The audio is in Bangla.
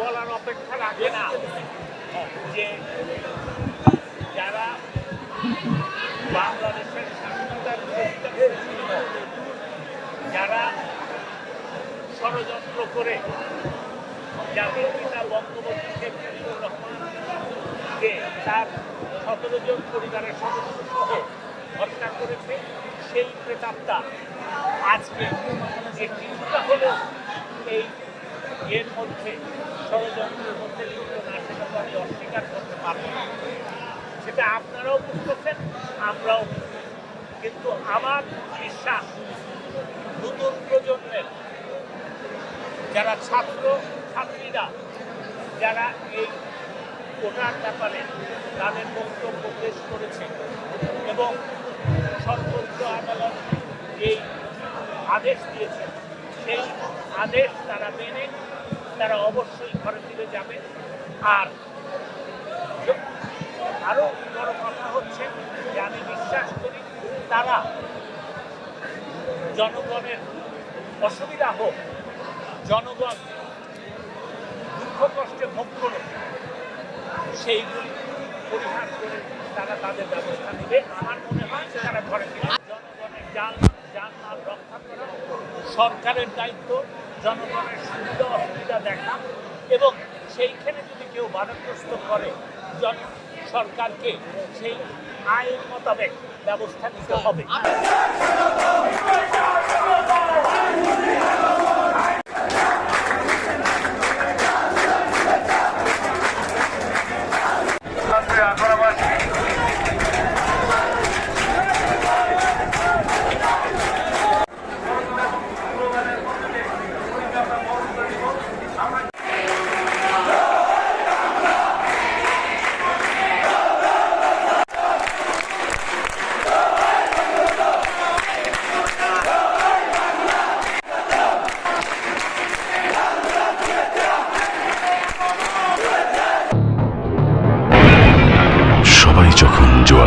বলার অপেক্ষা রাখে না। যে যারা বাংলাদেশের স্বাধীনতার যারা ষড়যন্ত্র করে জাতির পিতা বঙ্গবন্ধু শেখ মুজিবুর রহমানকে তার সতেরো জন পরিবারের সদস্য সহ হত্যা করেছে, সেই প্রেতাত্মা আজকে যে কিছুটা হলেও এই এর মধ্যে ষড়যন্ত্রের মধ্যে লিপ্ত না সেটা তো আমি অস্বীকার করতে পারব না সেটা আপনারাও বুঝতেছেন আমরাও। কিন্তু আমার বিশ্বাস, নতুন প্রজন্মের যারা ছাত্র, ছাত্রীরা, যারা এই ওটার ব্যাপারে তাদের বক্তব্য পেশ করেছে এবং সর্বোচ্চ আদালত এই আদেশ দিয়েছে সেই আদেশ তারা মেনে, তারা অবশ্যই ঘরে ফিরে যাবে। আর আরও বড় কথা হচ্ছে যে আমি বিশ্বাস করি তারা জনগণের অসুবিধা হোক, জনগণ দুঃখ কষ্টে ভোগ করুক সেইগুলি পরিহার করে তারা তাদের ব্যবস্থা নেবে। আমার মনে হয় যে তারা ঘরে ফিরে জনগণের যান যানমাল রক্ষা করা সরকারের দায়িত্ব, জনগণের সুবিধা অসুবিধা দেখা এবং সেইখানে যদি কেউ বাধাগ্রস্ত করে, জন সরকারকে সেই আইন মোতাবেক ব্যবস্থা নিতে হবে।